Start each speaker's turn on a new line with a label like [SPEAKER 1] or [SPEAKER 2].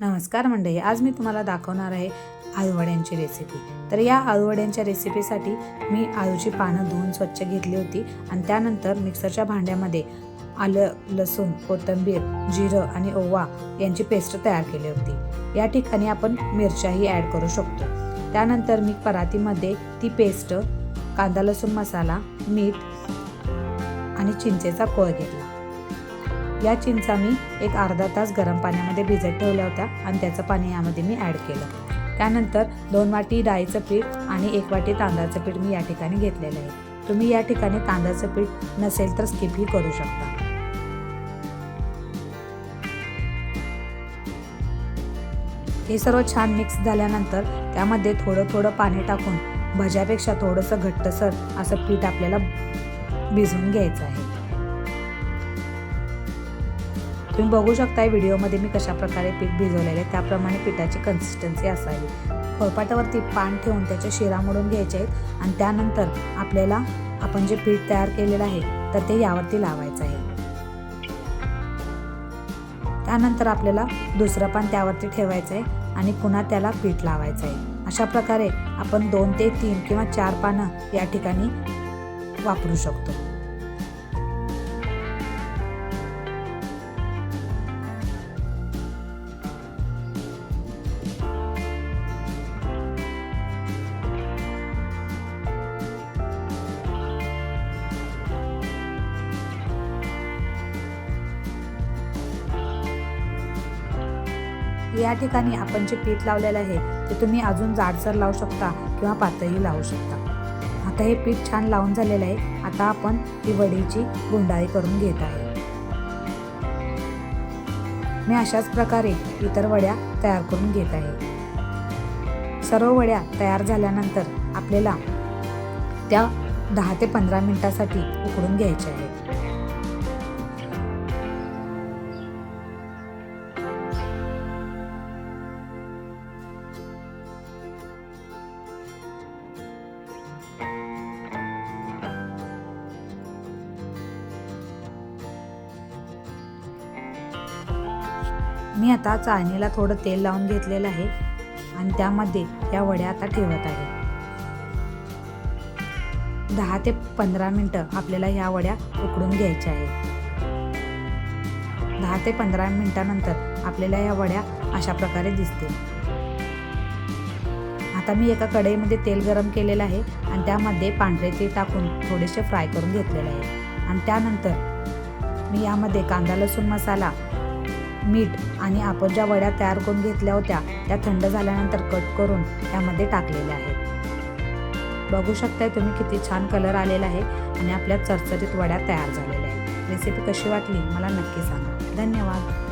[SPEAKER 1] नमस्कार मंडळी आज मी तुम्हाला दाखवणार आहे आळूवड्यांची रेसिपी तर या आळूवड्यांच्या रेसिपीसाठी मी आळूची पानं धुवून स्वच्छ घेतली होती आणि त्यानंतर मिक्सरच्या भांड्यामध्ये आलं लसूण कोथिंबीर जिरं आणि ओवा यांची पेस्ट तयार केली होती. या ठिकाणी आपण मिरच्याही ॲड करू शकतो. त्यानंतर मी परातीमध्ये ती पेस्ट कांदा लसूण मसाला मीठ आणि चिंचेचा कोळ घेतला. या चिंचा मी एक अर्धा तास गरम पाण्यामध्ये भिजत ठेवल्या होत्या आणि त्याचं पाणी यामध्ये मी ॲड केलं. त्यानंतर दोन वाटी डाळीचं पीठ आणि एक वाटी तांदळाचं पीठ मी या ठिकाणी घेतलेलं आहे. तुम्ही या ठिकाणी तांदळाचं पीठ नसेल तर स्किपही करू शकता. हे सर्व छान मिक्स झाल्यानंतर त्यामध्ये थोडं थोडं पाणी टाकून भज्यापेक्षा थोडंसं घट्टसर असं पीठ आपल्याला भिजवून घ्यायचं आहे. तुम्ही बघू शकता व्हिडिओमध्ये मी कशाप्रकारे पीठ भिजवलेलं आहे. त्याप्रमाणे पिठाची कन्सिस्टन्सी असावी. खोळपाटावरती पान ठेवून त्याच्या शिरा मोडून घ्यायचे आहेत आणि त्यानंतर आपल्याला आपण जे पीठ तयार केलेलं आहे तर ते यावरती लावायचं आहे. त्यानंतर आपल्याला दुसरं पान त्यावरती ठेवायचं आहे आणि पुन्हा त्याला पीठ लावायचं आहे. अशा प्रकारे आपण दोन ते तीन किंवा चार पानं या ठिकाणी वापरू शकतो. या ठिकाणी आपण जे पीठ लावलेलं आहे ते तुम्ही अजून जाडसर लावू शकता किंवा पातळी लावू शकता. आता हे पीठ छान लावून झालेलं आहे. आता आपण ही वडीची गुंडाळी करून घेत आहे. मी अशाच प्रकारे इतर वड्या तयार करून घेत आहे. सर्व वड्या तयार झाल्यानंतर आपल्याला त्या दहा ते पंधरा मिनिटासाठी उकडून घ्यायच्या आहेत. मी आता चाळणीला थोडं तेल लावून घेतलेलं आहे आणि त्यामध्ये या वड्या आता ठेवत आहे. दहा ते पंधरा मिनटं आपल्याला ह्या वड्या उकडून घ्यायच्या आहेत. दहा ते पंधरा मिनटानंतर आपल्याला या वड्या अशा प्रकारे दिसतील. आता मी एका कढईमध्ये तेल गरम केलेलं आहे आणि त्यामध्ये पांढरे तीळ टाकून थोडेसे फ्राय करून घेतलेले आहे. आणि त्यानंतर मी यामध्ये कांदा लसूण मसाला मीठ आणि आपण ज्या वड्या तयार करून घेतल्या होत्या त्या थंड झाल्यानंतर कट करून त्यामध्ये टाकलेल्या आहेत. बघू शकताय तुम्ही किती छान कलर आलेला आहे आणि आपल्या चरचरीत वड्या तयार झालेल्या आहेत. रेसिपी कशी वाटली? मला नक्की सांगा. धन्यवाद.